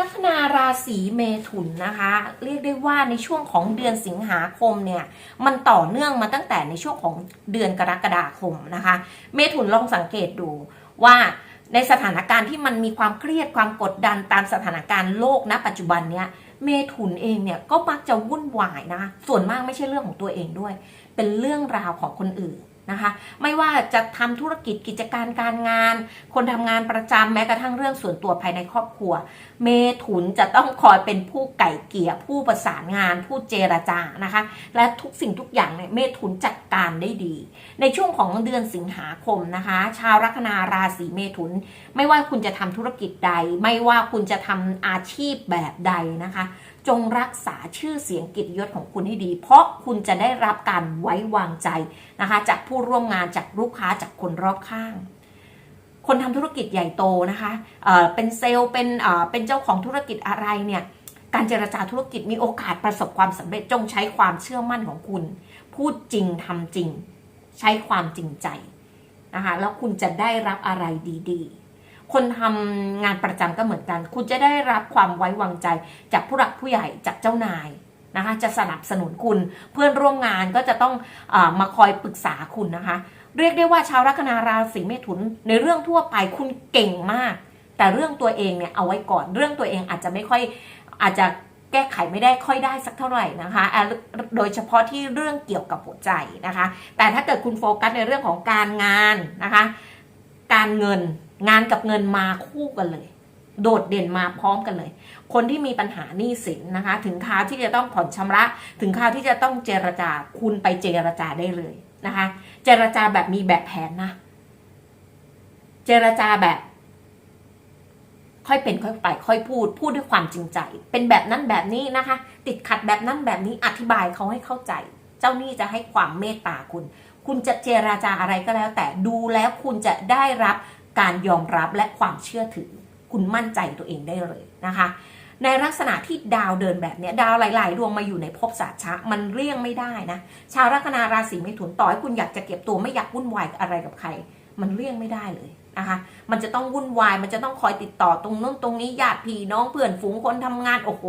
ลัคนาราศีเมถุนนะคะ เรียกได้ว่าในช่วงของเดือนสิงหาคมเนี่ยมันต่อเนื่องมาตั้งแต่ในช่วงของเดือนกรกฎาคมนะคะ เมถุนลองสังเกตดูว่าในสถานการณ์ที่มันมีความเครียดความกดดันตามสถานการณ์โลกณปัจจุบันเนี้ยเมถุนเองเนี่ยก็มักจะวุ่นวายนะคะส่วนมากไม่ใช่เรื่องของตัวเองด้วย เป็นเรื่องราวของคนอื่น นะคะ ไม่ว่าจะทำธุรกิจกิจการการงาน คนทำงานประจำแม้กระทั่งเรื่องส่วนตัวภายในครอบครัว เมถุนจะต้องคอยเป็นผู้ไก่เกี่ยผู้ประสานงาน ผู้เจรจานะคะ และทุกสิ่งทุกอย่างเนี่ยเมถุนจัดการได้ดี ในช่วงของเดือนสิงหาคมนะคะ ชาวลัคนาราศีเมถุน ไม่ว่าคุณจะทำธุรกิจใด ไม่ว่าคุณจะทำอาชีพแบบใดนะคะ จงรักษาชื่อเสียงกิตยศของคุณให้ดี เพราะคุณจะได้รับการไว้วางใจนะคะ จากผู้ร่วมงานจากลูกค้าจากคนรอบข้าง คนทำธุรกิจใหญ่โตนะคะเเป็นเซลล์เป็นเเป็นเจ้าของธุรกิจอะไรเนี่ยการเจรจาธุรกิจมีโอกาสประสบความสำเร็จจงใช้ความเชื่อมั่นของคุณ พูดจริงทำจริง ใช้ความจริงใจนะคะแล้วคุณจะได้รับอะไรดี ๆ คนทำงานประจำก็เหมือนกัน คุณจะได้รับความไว้วางใจจากผู้หลักผู้ใหญ่จากเจ้านายนะคะ จะสนับสนุนคุณเพื่อนร่วมงานก็จะต้องอมาคอยปรึกษาคุณนะคะ เรียกได้ว่าชาวลัคนาราศีเมถุนในเรื่องทั่วไปคุณเก่งมาก แต่เรื่องตัวเองเนี่ยเอาไว้ก่อนเรื่องตัวเองอาจจะไม่ค่อยอาจจะแก้ไขไม่ได้ค่อยได้สักเท่าไหร่นะคะอะโดยเฉพาะที่เรื่องเกี่ยวกับหัวใจนะคะ แต่ถ้าเกิดคุณโฟกัสในเรื่องของการงานนะคะ การเงิน งานกับเงินมาคู่กันเลย โดดเด่นมาพร้อมกันเลย คนที่มีปัญหาหนี้สินนะคะ ถึงคราวที่จะต้องผ่อนชำระ ถึงคราวที่จะต้องเจรจาคุณไปเจรจาได้เลยนะคะ เจรจาแบบมีแบบแผนนะ เจรจาแบบ ค่อยเป็นค่อยไป ค่อยพูด พูดด้วยความจริงใจ เป็นแบบนั้นแบบนี้นะคะ ติดขัดแบบนั้นแบบนี้อธิบายเขาให้เข้าใจ เจ้าหนี้จะให้ความเมตตาคุณ คุณจะเจราจาอะไรก็แล้ว แต่ดูแล้วคุณจะได้รับ การยอมรับและความเชื่อถือ คุณมั่นใจตัวเองได้เลยนะคะ ในลักษณะที่ดาวเดินแบบนี้ดาวหลาย ๆ ดวงมาอยู่ในภพศาสตร์ชะมันเลี่ยงไม่ได้นะ ชาวลัคนาราศีเมถุนต่อให้คุณอยากจะเก็บตัวไม่อยากวุ่นวายอะไรกับใคร มันเลี่ยงไม่ได้เลยนะคะ มันจะต้องวุ่นวาย มันจะต้องคอยติดต่อตรงนู้นตรงนี้ญาติพี่น้องเพื่อนฝูงคนทำงานโอ้โห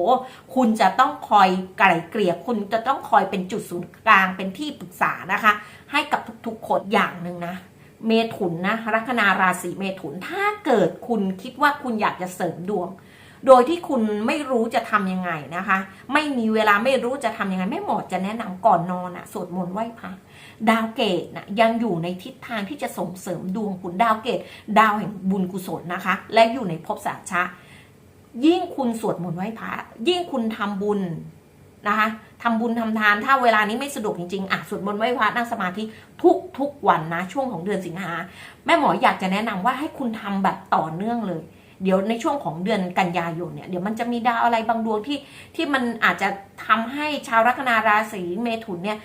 คุณจะต้องคอยไกล่เกลี่ยคุณจะต้องคอยเป็นจุดศูนย์กลางเป็นที่ปรึกษานะคะ ให้กับทุกๆคนอย่างหนึ่งนะ เมถุนนะลัคนาราศีเมถุน ถ้าเกิดคุณคิดว่าคุณอยากจะเสริมดวง โดยที่คุณไม่รู้จะทำยังไงนะคะ ไม่มีเวลาไม่รู้จะทำยังไงแม่หมอจะแนะนำก่อนนอนอะสวดมนต์ไหว้พระดาวเกตนะยังอยู่ในทิศทางที่จะส่งเสริมดวงคุณดาวเกต ดาวแห่งบุญกุศลนะคะ และอยู่ในภพสาชะ ยิ่งคุณสวดมนต์ไหว้พระยิ่งคุณทำบุญนะคะ ทำบุญทำทาน ถ้าเวลานี้ไม่สะดวกจริงๆ อะสวดมนต์ไหว้พระนั่งสมาธิทุกทุกวันนะ ช่วงของเดือนสิงหา แม่หมออยากจะแนะนำว่าให้คุณทำแบบต่อเนื่องเลย เดี๋ยวในช่วงของเดือนกันยายนเนี่ย เดี๋ยวมันจะมีดาวอะไรบางดวงที่ที่มันอาจจะทำให้ชาวลัคนาราศีเมถุนเนี่ย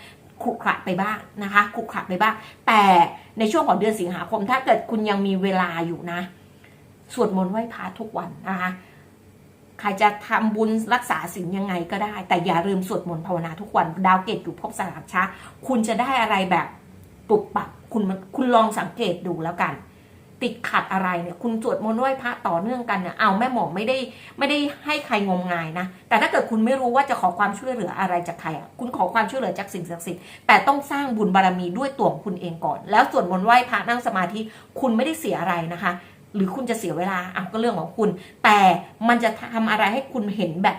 ขรุขระไปบ้างนะคะขรุขระไปบ้าง แต่ในช่วงของเดือนสิงหาคม ถ้าเกิดคุณยังมีเวลาอยู่นะ สวดมนต์ไหว้พระทุกวันนะคะ ใครจะทำบุญรักษาศีลยังไงก็ได้ แต่อย่าลืมสวดมนต์ภาวนาทุกวันดาวเกตอยู่ภพสลับชะคุณจะได้อะไรแบบปุบปับคุณมันคุณลองสังเกตดูแล้วกัน ติดขัดอะไรเนี่ย คุณสวดมนต์ไหว้พระต่อเนื่องกันเนี่ยเอาแม่หมอไม่ได้ไม่ได้ให้ใครงมงายนะ แต่ถ้าเกิดคุณไม่รู้ว่าจะขอความช่วยเหลืออะไรจากใครอะคุณขอความช่วยเหลือจากสิ่งศักดิ์สิทธิ์แต่ต้องสร้างบุญบารมีด้วยตัวของคุณเองก่อน แล้วสวดมนต์ไหว้พระนั่งสมาธิคุณไม่ได้เสียอะไรนะคะ หรือคุณจะเสียเวลาอะก็เรื่องของคุณ แต่มันจะทำอะไรให้คุณเห็นแบบ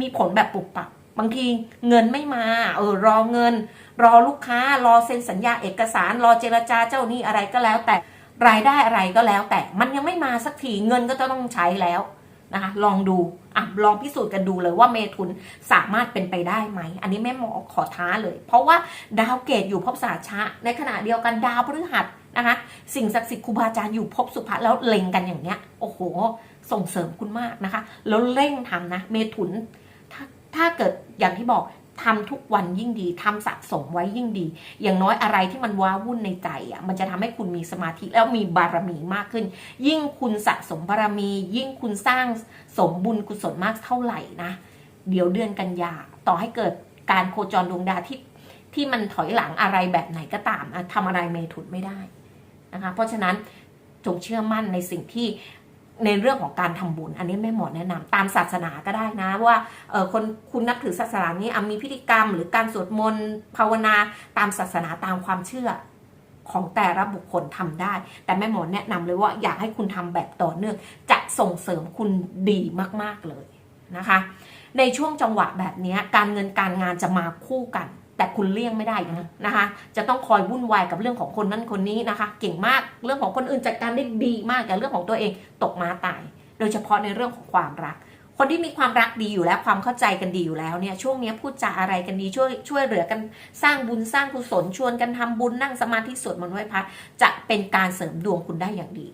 มีผลแบบปุบปับบางทีเงินไม่มาเออรอเงิน รอลูกค้ารอเซ็นสัญญาเอกสาร รอเจรจาเจ้านี้อะไรก็แล้ว แต่รายได้อะไรก็แล้ว แต่มันยังไม่มาสักทีเงินก็จะต้องใช้แล้วนะคะลองดูอะลองพิสูจน์กันดูเลยว่าเมทุนสามารถเป็นไปได้ไหม อันนี้แม่หมอขอท้าเลย เพราะว่าดาวเกตอยู่ภพสาชะ ในขณะเดียวกันดาวพฤหัส นะคะสิ่งศักดิ์สิทธิ์ครูบาอาจารย์อยู่ภพสุภะแล้วเล็งกันอย่างเนี้ยโอ้โห ส่งเสริมคุณมากนะคะ แล้วเร่งทำนะ เมถุนถ้าถ้าเกิดอย่างที่บอกทำทุกวันยิ่งดีทำสะสมไว้ยิ่งดี อย่างน้อยอะไรที่มันว้าวุ่นในใจอะมันจะทำให้คุณมีสมาธิแล้วมีบารมีมากขึ้น ยิ่งคุณสะสมบารมี ยิ่งคุณสร้างสมบุญกุศลมากเท่าไหร่นะเดี๋ยวเดือนกันยาต่อให้เกิดการโคจรดวงดาวที่ที่มันถอยหลังอะไรแบบไหนก็ตามทำอะไรเมถุนไม่ได้ นะคะเพราะฉะนั้นจงเชื่อมั่นในสิ่งที่ในเรื่องของการทำบุญ อันนี้แม่หมอแนะนำตามศาสนาก็ได้นะว่าคนคุณนับถือศาสนานี้อะมีพิธีกรรม หรือการสวดมนต์ภาวนาตามศาสนาตามความเชื่อของแต่ละบุคคลทำได้ แต่แม่หมอแนะนำเลยว่าอยากให้คุณทำแบบต่อเนื่อง จะส่งเสริมคุณดีมากๆเลยนะคะ ในช่วงจังหวะแบบนี้การเงินการงานจะมาคู่กัน แต่คุณเลี่ยงไม่ได้นะนะคะ จะต้องคอยวุ่นวายกับเรื่องของคนนั้นคนนี้นะคะ เก่งมากเรื่องของคนอื่นจัดการได้ดีมากแต่เรื่องของตัวเองตกมาตาย โดยเฉพาะในเรื่องของความรัก คนที่มีความรักดีอยู่แล้วความเข้าใจกันดีอยู่แล้วเนี่ยช่วงนี้พูดจาอะไรกันดีช่วยช่วยเหลือกันสร้างบุญสร้างกุศลชวนกันทำบุญนั่งสมาธิสวดมนต์ไหว้พระจะเป็นการเสริมดวงคุณได้อย่างดี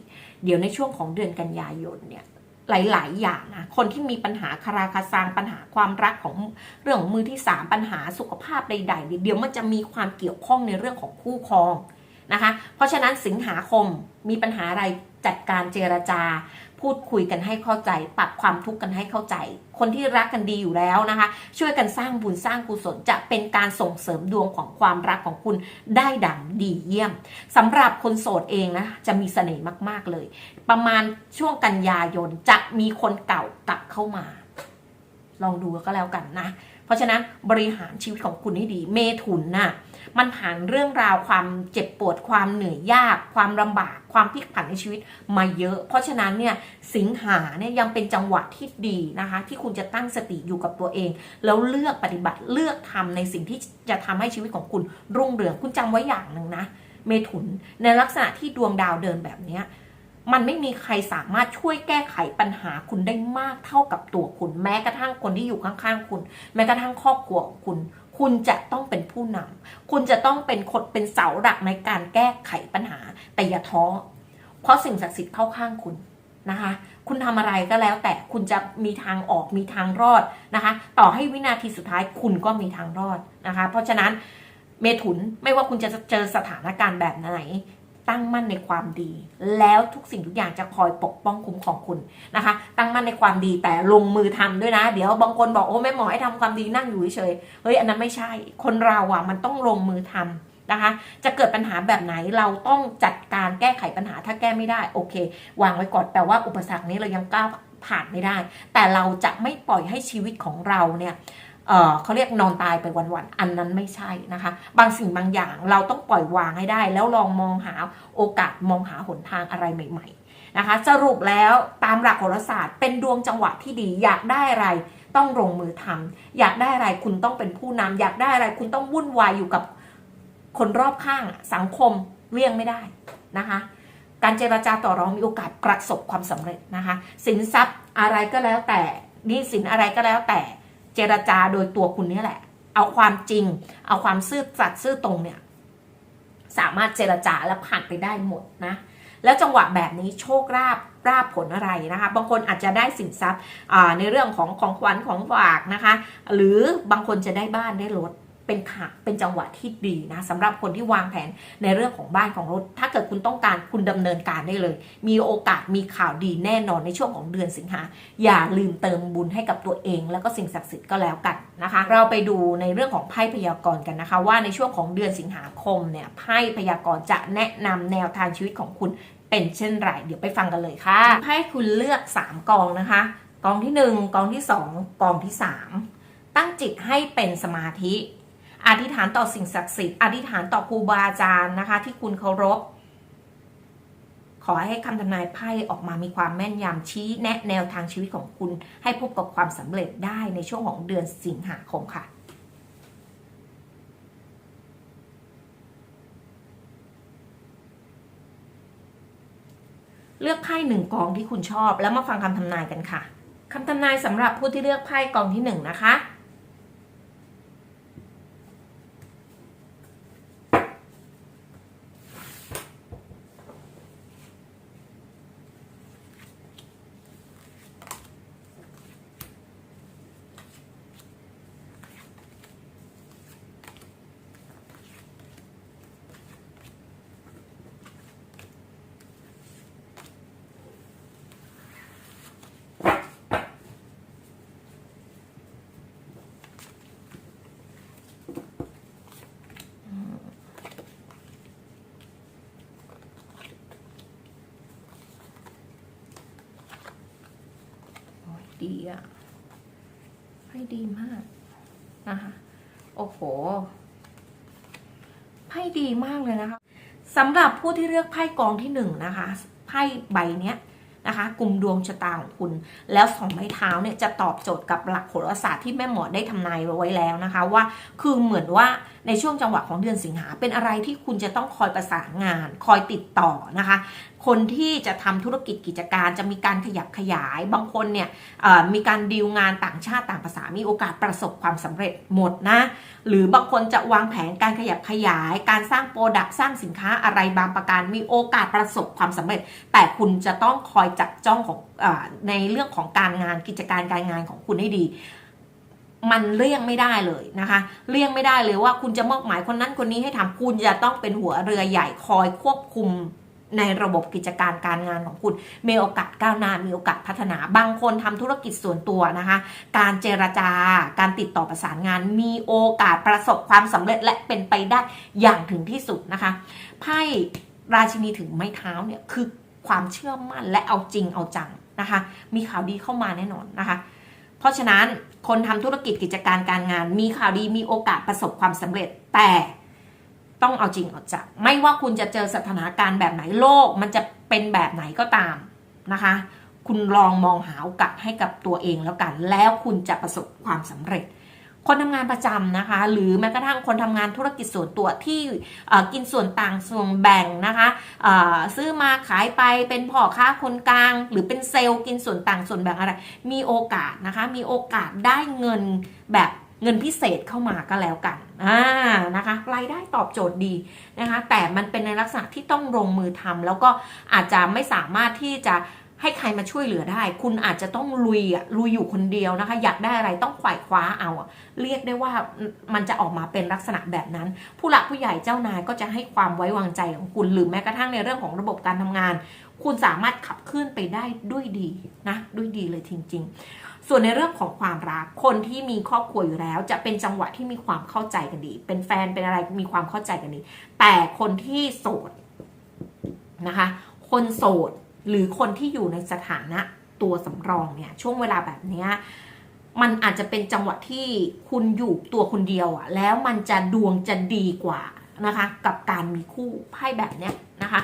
เดี๋ยวในช่วงของเดือนกันยายนเนี่ย หลาย ๆ อย่างนะคนที่มีปัญหาคาราคาซังปัญหาความรักของเรื่องของมือที่สามปัญหาสุขภาพใดๆเดี๋ยวมันจะมีความเกี่ยวข้องในเรื่องของคู่ครองนะคะ เพราะฉะนั้นสิงหาคมมีปัญหาอะไร จัดการเจรจา พูดคุยกันให้เข้าใจ ปรับความทุกข์กันให้เข้าใจ คนที่รักกันดีอยู่แล้วนะคะ ช่วยกันสร้างบุญสร้างกุศลจะเป็นการส่งเสริมดวงของความรักของคุณได้ดั่งดีเยี่ยมสำหรับคนโสดเองนะจะมีเสน่ห์มากๆเลย ประมาณช่วงกันยายนจะมีคนเก่ากลับเข้ามา ลองดูก็แล้วกันนะ เพราะฉะนั้นบริหารชีวิตของคุณให้ดี เมถุนน่ะ มันผ่านเรื่องราวความเจ็บปวดความเหนื่อยยาก ความลำบากความพลิกผันในชีวิตมาเยอะ เพราะฉะนั้นเนี่ยสิงหาเนี่ยยังเป็นจังหวะที่ดีนะคะ ที่คุณจะตั้งสติอยู่กับตัวเอง แล้วเลือกปฏิบัติเลือกทำในสิ่งที่จะทำให้ชีวิตของคุณรุ่งเรืองคุณจำไว้อย่างหนึ่งนะ เมถุนในลักษณะที่ดวงดาวเดินแบบเนี้ยมันไม่มีใครสามารถช่วยแก้ไขปัญหาคุณได้มากเท่ากับตัวคุณ แม้กระทั่งคนที่อยู่ข้างๆคุณ แม้กระทั่งครอบครัวของคุณ คุณจะต้องเป็นผู้นำคุณจะต้องเป็นคนเป็นเสาหลักในการแก้ไขปัญหา แต่อย่าท้อเพราะสิ่งศักดิ์สิทธิ์เข้าข้างคุณนะคะ คุณทำอะไรก็แล้ว แต่คุณจะมีทางออกมีทางรอดนะคะ ต่อให้วินาทีสุดท้ายคุณก็มีทางรอดนะคะ เพราะฉะนั้นเมถุนไม่ว่าคุณจะเจอสถานการณ์แบบไหน ตั้งมั่นในความดี แล้วทุกสิ่งทุกอย่างจะคอยปกป้องคุ้มของคุณนะคะ ตั้งมั่นในความดีแต่ลงมือทำด้วยนะ เดี๋ยวบางคนบอกโอ้แม่หมอให้ทำความดีนั่งอยู่เฉยเฮ้ยอันนั้นไม่ใช่ คนเราอะมันต้องลงมือทำนะคะ จะเกิดปัญหาแบบไหนเราต้องจัดการแก้ไขปัญหาถ้าแก้ไม่ได้โอเค วางไว้ก่อนแต่ว่าอุปสรรคนี้เรายังก้าวผ่านไม่ได้ แต่เราจะไม่ปล่อยให้ชีวิตของเราเนี่ย เขาเรียกนอนตายไปวันๆ อันนั้นไม่ใช่นะคะ บางสิ่งบางอย่างเราต้องปล่อยวางให้ได้ แล้วลองมองหาโอกาสมองหาหนทางอะไรใหม่ ๆนะคะ สรุปแล้วตามหลักโหราศาสตร์เป็นดวงจังหวะที่ดีอยากได้อะไรต้องลงมือทำอยากได้อะไรคุณต้องเป็นผู้นำอยากได้อะไรคุณต้องวุ่นวายอยู่กับคนรอบข้างสังคมเลี่ยงไม่ได้นะคะ การเจราจาต่อรองมีโอกาสประสบความสำเร็จนะคะสินทรัพย์อะไรก็แล้วแต่นี้สินอะไรก็แล้วแต่ เจรจาโดยตัวคุณนี่แหละ เอาความจริง เอาความซื่อสัตย์ซื่อตรงเนี่ย สามารถเจรจาและผ่านไปได้หมดนะ แล้วจังหวะแบบนี้โชคราบราบผลอะไรนะคะ บางคนอาจจะได้สินทรัพย์ในเรื่องของของขวัญของฝากนะคะ หรือบางคนจะได้บ้านได้รถ เป็นค่ะเป็นจังหวะที่ดีนะสำหรับคนที่วางแผนในเรื่องของบ้านของรถ ถ้าเกิดคุณต้องการคุณดำเนินการได้เลย มีโอกาสมีข่าวดีแน่นอนในช่วงของเดือนสิงหาอย่าลืมเติมบุญให้กับตัวเอง แล้วก็สิ่งศักดิ์สิทธิ์ก็แล้วกันนะคะ เราไปดูในเรื่องของไพ่พยากรณ์กันนะคะ ว่าในช่วงของเดือนสิงหาคมเนี่ยไพ่พยากรณ์จะแนะนำแนวทางชีวิตของคุณเป็นเช่นไรเดี๋ยวไปฟังกันเลยค่ะไพ่คุณเลือก 3 กองนะคะกองที่ 1กองที่ 2กองที่ 3 ตั้งจิตให้เป็นสมาธิ อธิษฐานต่อสิ่งศักดิ์สิทธิ์อธิษฐานต่อครูบาอาจารย์นะคะ ที่คุณเคารพ ขอให้คำทำนายไพ่ออกมามีความแม่นยำชี้แนะแนวทางชีวิตของคุณ ให้พบกับความสำเร็จได้ในช่วงของเดือนสิงหาคมค่ะเลือกไพ่หนึ่งกองที่คุณชอบ แล้วมาฟังคำทำนายกันค่ะคำทำนายสำหรับผู้ที่เลือกไพ่กองที่หนึ่งนะคะ ค ดีอะไพ่ดีมากนะคะโอ้โหไพ่ดีมากเลยนะคะสำหรับผู้ที่เลือกไพ่กองที่หนึ่งนะคะไพ่ใบเนี้ยนะคะกลุ่มดวงชะตาของคุณ แล้วสองไม้เท้าเนี่ยจะตอบโจทย์กับหลักโหราศาสตร์ที่แม่หมอได้ทำนายไว้แล้วนะคะ ว่าคือเหมือนว่าในช่วงจังหวะของเดือนสิงหาเป็นอะไรที่คุณจะต้องคอยประสานงาน คอยติดต่อนะคะ คนที่จะทำธุรกิจกิจการจะมีการขยับขยาย บางคนเนี่ยมีการดีลงานต่างชาติต่างภาษา มีโอกาสประสบความสำเร็จหมดนะ หรือบางคนจะวางแผนการขยับขยาย การสร้างโปรดักต์สร้างสินค้าอะไรบางประการ มีโอกาสประสบความสำเร็จ แต่คุณจะต้องคอยจับจ้องของอในเรื่องของการงานกิจการการงานของคุณให้ดีมันเลี่ยงไม่ได้เลยนะคะ เลี่ยงไม่ได้เลยว่าคุณจะมอบหมายคนนั้นคนนี้ให้ทำคุณจะต้องเป็นหัวเรือใหญ่คอยควบคุม ในระบบกิจการการงานของคุณ มีโอกาสก้าวหน้ามีโอกาสพัฒนาบางคนทำธุรกิจส่วนตัวนะคะ การเจรจาการติดต่อประสานงาน มีโอกาสประสบความสำเร็จและเป็นไปได้อย่างถึงที่สุดนะคะไพ่ราชินีถึงไม้เท้าเนี่ยคือความเชื่อมั่นและเอาจริงเอาจังนะคะ มีข่าวดีเข้ามาแน่นอนนะคะ เพราะฉะนั้นคนทำธุรกิจกิจการการงาน มีข่าวดีมีโอกาสประสบความสำเร็จแต่ ต้องเอาจริงเอาจังไม่ว่าคุณจะเจอสถานการณ์แบบไหนโลก มันจะเป็นแบบไหนก็ตามนะคะ คุณลองมองหาโอกาสให้กับตัวเองแล้วกัน แล้วคุณจะประสบความสำเร็จ คนทำงานประจำนะคะ หรือแม้กระทั่งคนทำงานธุรกิจส่วนตัวที่อ่อกินส่วนต่างส่วนแบ่งนะคะอ่อซื้อมาขายไปเป็นพ่อค้าคนกลาง หรือเป็นเซลล์กินส่วนต่างส่วนแบ่งอะไร มีโอกาสนะคะ มีโอกาสได้เงินแบบ เงินพิเศษเข้ามาก็แล้วกันอ่านะคะรายได้ตอบโจทย์ดีนะคะแต่มันเป็นในลักษณะที่ต้องลงมือทำแล้วก็อาจจะไม่สามารถที่จะให้ใครมาช่วยเหลือได้ คุณอาจจะต้องลุยอะลุยอยู่คนเดียวนะคะ อยากได้อะไรต้องขวายคว้าเอาเรียกได้ว่ามันจะออกมาเป็นลักษณะแบบนั้น ผู้หลักผู้ใหญ่เจ้านายก็จะให้ความไว้วางใจของคุณหรือแม้กระทั่งในเรื่องของระบบการทำงาน คุณสามารถขับเคลื่อนไปได้ด้วยดีนะด้วยดีเลยจริง ๆ ส่วนในเรื่องของความรัก คนที่มีครอบครัวอยู่แล้ว จะเป็นจังหวะที่มีความเข้าใจกันดี เป็นแฟนเป็นอะไรมีความเข้าใจกันดี แต่คนที่โสดนะคะ คนโสดหรือคนที่อยู่ในสถานะตัวสำรองเนี่ย ช่วงเวลาแบบนี้มันอาจจะเป็นจังหวะที่คุณอยู่ตัวคนเดียวอะแล้วมันจะดวงจะดีกว่านะคะ กับการมีคู่ไพ่แบบเนี้ยนะคะ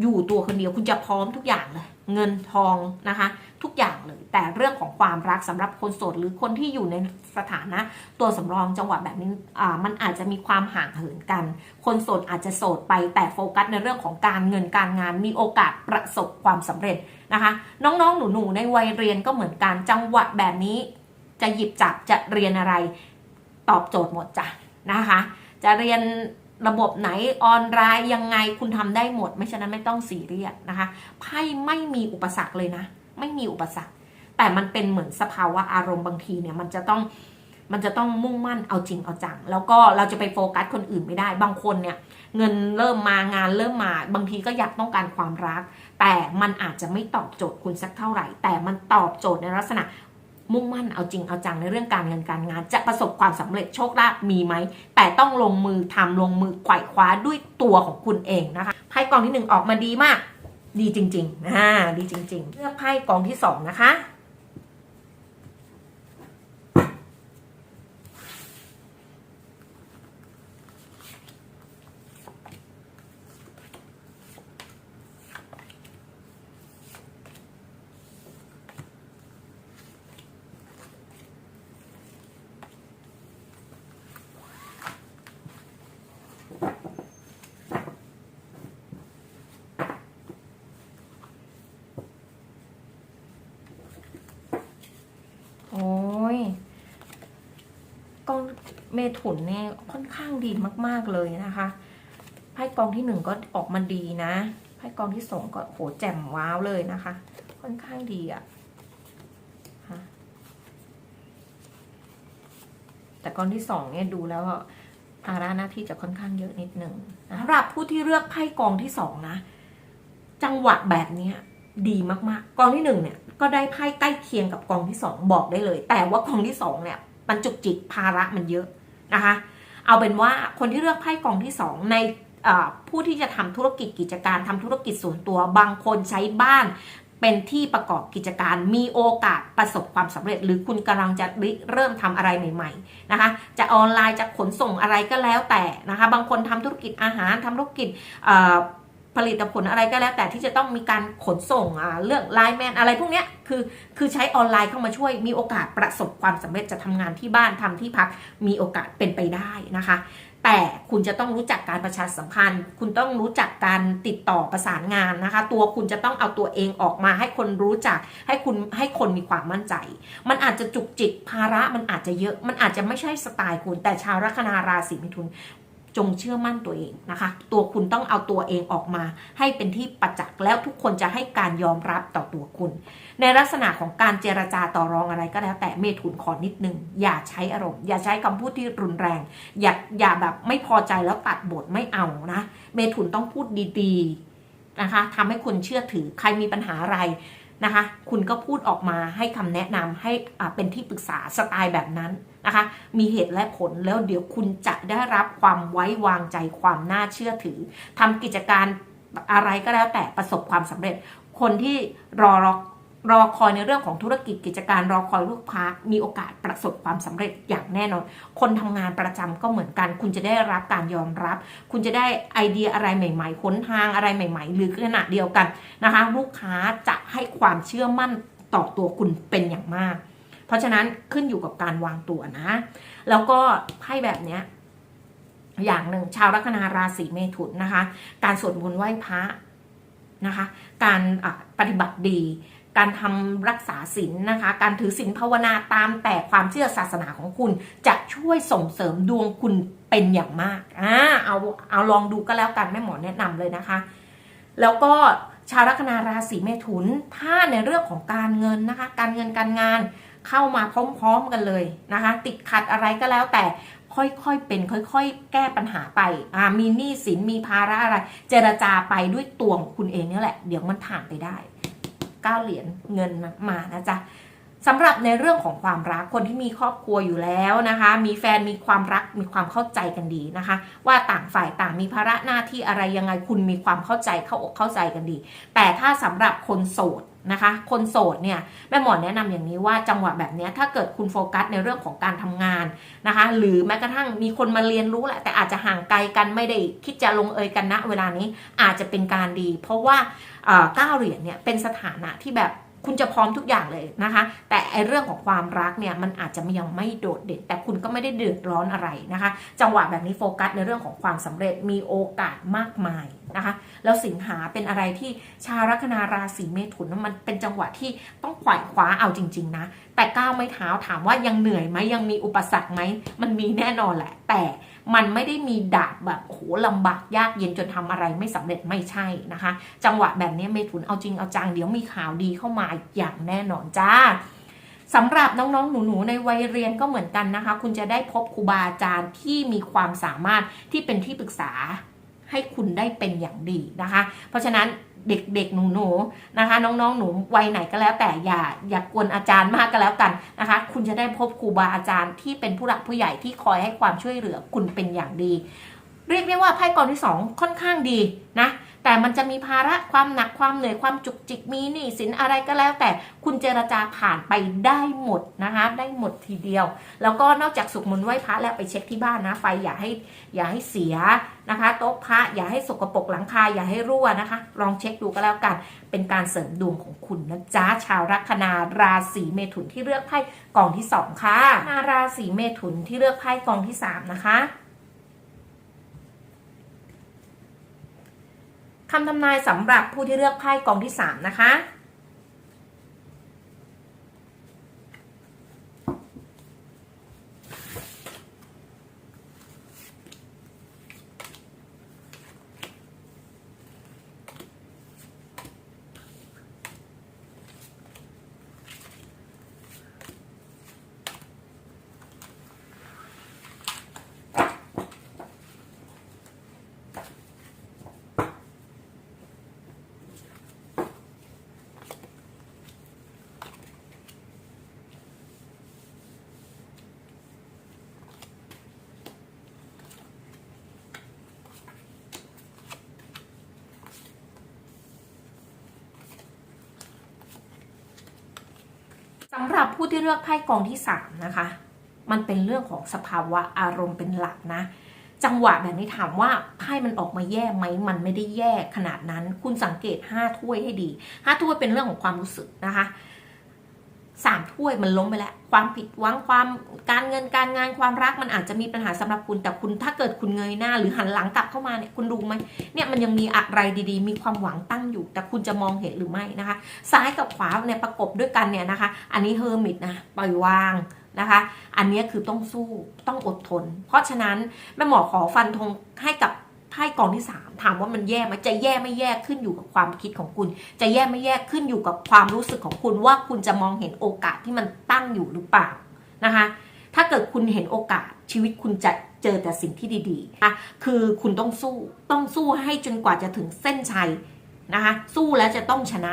อยู่ตัวคนเดียวคุณจะพร้อมทุกอย่างเลย เงินทองนะคะ ทุกอย่างเลยแต่เรื่องของความรักสำหรับคนโสดหรือคนที่อยู่ในสถานะ ตัวสำรองจังหวะแบบนี้มันอาจจะมีความห่างเหินกัน คนโสดอาจจะโสดไปแต่โฟกัสในเรื่องของการเงินการงาน มีโอกาสประสบความสำเร็จนะคะ น้องๆ หนูๆในวัยเรียนก็เหมือนกันจังหวะแบบนี้จะหยิบจับจะเรียนอะไรตอบโจทย์หมดจ้ะนะคะ จะเรียน ระบบไหนออนไลน์ยังไงคุณทำได้หมด ไม่ฉะนั้นไม่ต้องซีเรียสนะคะไพ่ไม่มีอุปสรรคเลยนะ ไม่มีอุปสรรค แต่มันเป็นเหมือนสภาวะอารมณ์บางทีเนี่ยมันจะต้องมันจะต้องมุ่งมั่นเอาจริงเอาจัง แล้วก็เราจะไปโฟกัสคนอื่นไม่ได้ บางคนเนี่ย เงินเริ่มมางานเริ่มมา บางทีก็อยากต้องการความรัก แต่มันอาจจะไม่ตอบโจทย์คุณสักเท่าไหร่ แต่มันตอบโจทย์ในลักษณะ มุ่งมั่นเอาจริงเอาจังในเรื่องการเงินการงาน จะประสบความสำเร็จโชคลาภมีไหม แต่ต้องลงมือทำลงมือไขว่คว้าด้วยตัวของคุณเองนะคะไพ่กองที่หนึ่งออกมาดีมาก ดีจริงๆอ่าดีจริง ๆ เลือกไพ่กองที่สองนะคะ โอ้ยกอง เมถุนเนี่ยค่อนข้างดีมาก ๆเลยนะคะไพ่กองที่หนึ่งก็ออกมาดีนะไพ่กองที่สองก็โหแจ่มว้าวเลยนะคะ ค่อนข้างดีอะฮะแต่กองที่สองเนี่ยดูแล้วภาระหน้าที่จะค่อนข้างเยอะนิดหนึ่งสำหรับผู้ที่เลือกไพ่กองที่สองนะ จังหวะแบบเนี้ยดีมากๆ กองที่หนึ่งเนี่ยก็ได้ไพ่ใกล้เคียงกับกองที่สองบอกได้เลย แต่ว่ากองที่สองเนี่ย มันจุกจิกภาระมันเยอะนะคะ เอาเป็นว่าคนที่เลือกไพ่กองที่สองในผู้ที่จะทำธุรกิจกิจการทำธุรกิจส่วนตัวบางคนใช้บ้านเป็นที่ประกอบกิจการมีโอกาสประสบความสำเร็จ หรือคุณกำลังจะเริ่มทำอะไรใหม่ๆนะคะ จะออนไลน์จะขนส่งอะไรก็แล้วแต่นะคะ บางคนทำธุรกิจอาหารทำธุรกิจ ผลิตผลอะไรก็แล้ว แต่ที่จะต้องมีการขนส่งอ่าเรื่องไลน์แมนอะไรพวกเนี้ยคือคือใช้ออนไลน์เข้ามาช่วยมีโอกาสประสบความสำเร็จจะทำงานที่บ้านทำที่พักมีโอกาสเป็นไปได้นะคะ แต่คุณจะต้องรู้จักการประชาสัมพันธ์ คุณต้องรู้จักการติดต่อประสานงานนะคะ ตัวคุณจะต้องเอาตัวเองออกมาให้คนรู้จัก ให้คุณให้คนมีความมั่นใจ มันอาจจะจุกจิกภาระมันอาจจะเยอะ มันอาจจะไม่ใช่สไตล์คุณแต่ชาวลัคนาราศีมิถุน จงเชื่อมั่นตัวเองนะคะ ตัวคุณต้องเอาตัวเองออกมา ให้เป็นที่ประจักษ์แล้วทุกคนจะให้การยอมรับต่อตัวคุณ ในลักษณะของการเจรจาต่อรองอะไรก็แล้ว แต่เมถุนขอนิดนึง อย่าใช้อารมณ์ อย่าใช้คำพูดที่รุนแรง อย่าอย่าแบบไม่พอใจแล้วตัดบทไม่เอานะเมถุนต้องพูดดีๆนะคะทำให้คุณเชื่อถือใครมีปัญหาอะไรนะคะ คุณก็พูดออกมาให้คำแนะนำให้เป็นที่ปรึกษาสไตล์แบบนั้น นะคะ มีเหตุและผลแล้วเดี๋ยวคุณจะได้รับความไว้วางใจความน่าเชื่อถือทำกิจการอะไรก็แล้วแต่ประสบความสำเร็จ คนที่รอรอรอคอยในเรื่องของธุรกิจกิจการรอคอยลูกค้ามีโอกาสประสบความสำเร็จอย่างแน่นอน คนทำงานประจำก็เหมือนกัน คุณจะได้รับการยอมรับ คุณจะได้ไอเดียอะไรใหม่ๆค้นทางอะไรใหม่ ๆ หรือขณะเดียวกันนะคะ ลูกค้าจะให้ความเชื่อมั่นต่อตัวคุณเป็นอย่างมาก เพราะฉะนั้นขึ้นอยู่กับการวางตัวนะ แล้วก็ไพ่แบบเนี้ยอย่างหนึ่งชาวลัคนาราศีเมถุนนะคะ การสวดมนต์ไหว้พระนะคะ การปฏิบัติดี การทำรักษาศีลนะคะ การถือศีลภาวนาตามแต่ความเชื่อศาสนาของคุณ จะช่วยส่งเสริมดวงคุณเป็นอย่างมากอ่าเอาเอาลองดูก็แล้วกันแม่หมอแนะนำเลยนะคะ แล้วก็ชาวลัคนาราศีเมถุน ถ้าในเรื่องของการเงินนะคะ การเงินการงาน เข้ามาพร้อมๆกันเลยนะคะ ติดขัดอะไรก็แล้วแต่ค่อยๆเป็น ค่อยๆ แก้ปัญหาไปอ่ามีหนี้สินมีภาระอะไร เจรจาไปด้วยตัวของคุณเองนี่แหละ เดี๋ยวมันผ่านไปได้เก้าเหรียญเงินมานะจ๊ะสำหรับในเรื่องของความรักคนที่มีครอบครัวอยู่แล้วนะคะ มีแฟนมีความรักมีความเข้าใจกันดีนะคะ ว่าต่างฝ่ายต่างมีภาระหน้าที่อะไรยังไงคุณมีความเข้าใจเข้าอกเข้าใจกันดี แต่ถ้าสำหรับคนโสด นะคะ คนโสดเนี่ยแม่หมอแนะนำอย่างนี้ว่าจังหวะแบบนี้ถ้าเกิดคุณโฟกัสในเรื่องของการทำงานนะคะ หรือแม้กระทั่งมีคนมาเรียนรู้แหละ แต่อาจจะห่างไกลกันไม่ได้คิดจะลงเอยกันณเวลานี้อาจจะเป็นการดี เพราะว่าเก้าเหรียญเนี่ยเป็นสถานะที่แบบ คุณจะพร้อมทุกอย่างเลยนะคะ แต่ไอเรื่องของความรักเนี่ยมันอาจจะยังไม่โดดเด่น แต่คุณก็ไม่ได้เดือดร้อนอะไรนะคะ จังหวะแบบนี้โฟกัสในเรื่องของความสำเร็จมีโอกาสมากมายนะคะ แล้วสิงหาเป็นอะไรที่ชาวลัคนาราศีเมถุนมันเป็นจังหวะที่ต้องขวายคว้าเอาจริง ๆ นะ แต่ก้าวไม่เท้าถามว่ายังเหนื่อยไหมยังมีอุปสรรคไหมมันมีแน่นอนแหละ แต่ มันไม่ได้มีดาบแบบโหลำบากยากเย็นจนทำอะไรไม่สำเร็จไม่ใช่นะคะ จังหวะแบบนี้เมถุนเอาจริงเอาจังเดี๋ยวมีข่าวดีเข้ามาอย่างแน่นอนจ้าสำหรับน้องๆ หนูๆ ในวัยเรียนก็เหมือนกันนะคะ คุณจะได้พบครูบาอาจารย์ที่มีความสามารถที่เป็นที่ปรึกษา ให้คุณได้เป็นอย่างดีนะคะ เพราะฉะนั้นเด็กๆ หนูๆนะคะ น้องๆ หนูวัยไหนก็แล้วแต่อย่าอย่ากกวนอาจารย์มากก็แล้วกันนะคะ คุณจะได้พบครูบาอาจารย์ที่เป็นผู้หลักผู้ใหญ่ที่คอยให้ความช่วยเหลือคุณเป็นอย่างดี เรียกได้ว่าไพ่กองที่สองค่อนข้างดีนะ แต่มันจะมีภาระความหนักความเหนื่อยความจุกจิกมีหนี้สินอะไรก็แล้ว แต่คุณเจรจาผ่านไปได้หมดนะคะ ได้หมดทีเดียว แล้วก็นอกจากสุกมนไหว้พระแล้วไปเช็คที่บ้านนะ ไฟอย่าให้อย่าให้เสียนะคะโต๊ะพระอย่าให้สกปรกหลังคาอย่าให้รั่วนะคะ ลองเช็คดูก็แล้วกัน เป็นการเสริมดวงของคุณนะจ๊ะชาวลัคนาราศีเมถุนที่เลือกไพ่กองที่สองค่ะนาราศีเมถุนที่เลือกไพ่กองที่สามนะคะ คำทำนายสำหรับผู้ที่เลือกไพ่กองที่สามนะคะ สำหรับผู้ที่เลือกไพ่กองที่สามนะคะ มันเป็นเรื่องของสภาวะอารมณ์เป็นหลักนะ จังหวะแบบนี้ถามว่าไพ่มันออกมาแย่ไหม มันไม่ได้แย่ขนาดนั้น คุณสังเกตห้าถ้วยให้ดีห้าถ้วยเป็นเรื่องของความรู้สึกนะคะ สามถ้วยมันล้มไปแล้ว ความผิดหวังความการเงินการงานความรักมันอาจจะมีปัญหาสำหรับคุณแต่คุณถ้าเกิดคุณเงยหน้า หรือหันหลังกลับเข้ามาเนี่ยคุณดูไหมเนี่ยมันยังมีอะไรดีๆ มีความหวังตั้งอยู่ แต่คุณจะมองเห็นหรือไม่นะคะ ซ้ายกับขวาเนี่ยประกบด้วยกันเนี่ยนะคะ อันนี้เฮอร์มิตนะปล่อยวางนะคะ อันนี้คือต้องสู้ต้องอดทน เพราะฉะนั้นแม่หมอขอฟันธงให้กับ พ่กองที่ 3 ถามว่ามันแย่ไหมจะแย่ไม่แย่ขึ้นอยู่กับความคิดของคุณ จะแย่ไม่แย่ขึ้นอยู่กับความรู้สึกของคุณว่าคุณจะมองเห็นโอกาสที่มันตั้งอยู่หรือเปล่านะคะ ถ้าเกิดคุณเห็นโอกาสชีวิตคุณจะเจอแต่สิ่งที่ดีๆนะคือคุณต้องสู้ต้องสู้ให้จนกว่าจะถึงเส้นชัยนะคะสู้แล้วจะต้องชนะ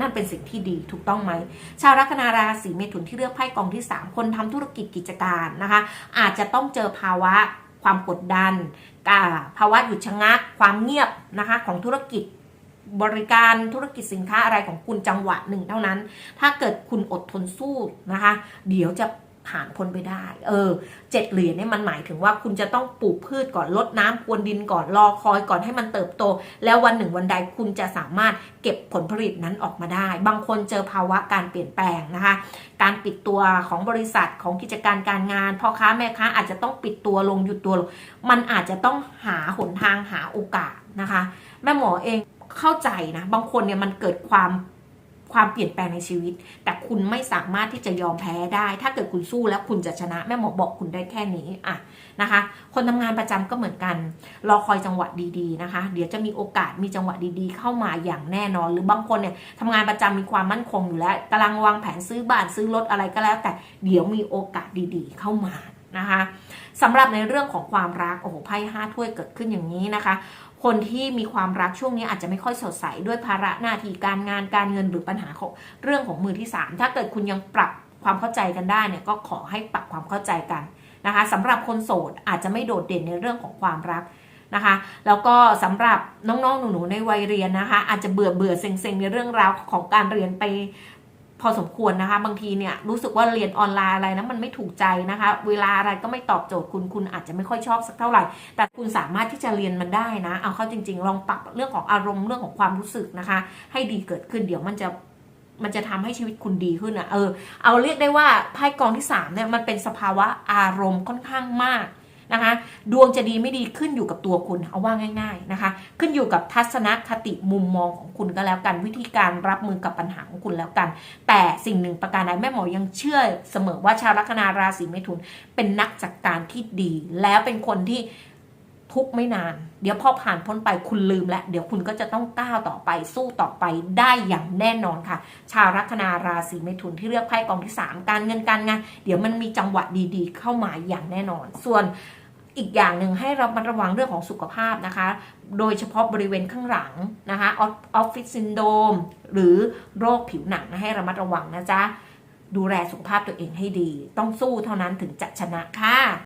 นั่นเป็นสิ่งที่ดีถูกต้องไหม ชาวลัคนาราศีเมถุนที่เลือกไพ่กองที่ 3 คนทำธุรกิจกิจการนะคะ อาจจะต้องเจอภาวะ ความกดดันการภาวะหยุดชะงัก ความเงียบนะคะของธุรกิจบริการธุรกิจสินค้าอะไรของคุณจังหวะหนึ่งเท่านั้น ถ้าเกิดคุณอดทนสู้นะคะ เดี๋ยวจะ ผ่านพ้นไปได้ เออเจ็ดเหรียญเนี่ยมันหมายถึงว่าคุณจะต้องปลูกพืชก่อนลดน้ำพรวนดินก่อนรอคอยก่อนให้มันเติบโต แล้ววันหนึ่งวันใดคุณจะสามารถเก็บผลผลิตนั้นออกมาได้ บางคนเจอภาวะการเปลี่ยนแปลงนะคะ การปิดตัวของบริษัทของกิจการการงานพ่อค้าแม่ค้าอาจจะต้องปิดตัวลงหยุดตัวลงมันอาจจะต้องหาหนทางหาโอกาสนะคะ แม่หมอเองเข้าใจนะบางคนเนี่ยมันเกิดความ ความเปลี่ยนแปลงในชีวิต แต่คุณไม่สามารถที่จะยอมแพ้ได้ ถ้าเกิดคุณสู้แล้วคุณจะชนะ แม่หมอบอกคุณได้แค่นี้อะนะคะ คนทำงานประจำก็เหมือนกัน รอคอยจังหวะดีๆนะคะ เดี๋ยวจะมีโอกาสมีจังหวะดีๆ เข้ามาอย่างแน่นอน หรือบางคนเนี่ยทำงานประจำมีความมั่นคงอยู่แล้วกำลังวางแผนซื้อบ้านซื้อรถอะไรก็แล้ว แต่เดี๋ยวมีโอกาสดีๆ เข้ามา นะคะสำหรับในเรื่องของความรักโอ้โหไพ่ห้าถ้วยเกิดขึ้นอย่างนี้นะคะ คนที่มีความรักช่วงนี้อาจจะไม่ค่อยสดใสด้วยภาระหน้าที่การงานการเงินหรือปัญหาของเรื่องของมือที่ 3 ถ้าเกิดคุณยังปรับความเข้าใจกันได้เนี่ยก็ขอให้ปรับความเข้าใจกันนะคะสำหรับคนโสดอาจจะไม่โดดเด่นในเรื่องของความรักนะคะแล้วก็สำหรับน้องๆหนูๆในวัยเรียนนะคะ อาจจะเบื่อเบื่อเซ็งๆในเรื่องราวของการเรียนไป พอสมควรนะคะ บางทีเนี่ยรู้สึกว่าเรียนออนไลน์อะไรนะมันไม่ถูกใจนะคะ เวลาอะไรก็ไม่ตอบโจทย์คุณคุณอาจจะไม่ค่อยชอบสักเท่าไหร่ แต่คุณสามารถที่จะเรียนมันได้นะ เอาเข้าจริง ๆ ลองปรับเรื่องของอารมณ์เรื่องของความรู้สึกนะคะ ให้ดีเกิดขึ้นเดี๋ยวมันจะมันจะทำให้ชีวิตคุณดีขึ้นอะเออเอาเรียกได้ว่าไพ่กองที่3เนี่ยมันเป็นสภาวะอารมณ์ค่อนข้างมาก นะคะ ดวงจะดีไม่ดีขึ้นอยู่กับตัวคุณ เอาว่าง่าย ๆนะคะ ขึ้นอยู่กับทัศนคติมุมมองของคุณก็แล้วกัน วิธีการรับมือกับปัญหาของคุณแล้วกัน แต่สิ่งหนึ่งประการใดแม่หมอยังเชื่อเสมอว่าชาวลัคนาราศีเมถุน เป็นนักจัดการที่ดี แล้วเป็นคนที่ทุกไม่นาน เดี๋ยวพอผ่านพ้นไปคุณลืมแล้ว เดี๋ยวคุณก็จะต้องก้าวต่อไปสู้ต่อไปได้อย่างแน่นอนค่ะ ชาวลัคนาราศีเมถุนที่เลือกไพ่กองที่ 3 การเงินการงานเดี๋ยวมันมีจังหวะดีๆ เข้ามาอย่างแน่นอน ส่วน อีกอย่างหนึ่งให้เรามาระวังเรื่องของสุขภาพนะคะ โดยเฉพาะบริเวณข้างหลังนะคะออฟฟิศซินโดมหรือโรคผิวหนังนะให้ระมัดระวังนะจ๊ะดูแลสุขภาพตัวเองให้ดี ต้องสู้เท่านั้นถึงจะชนะค่ะ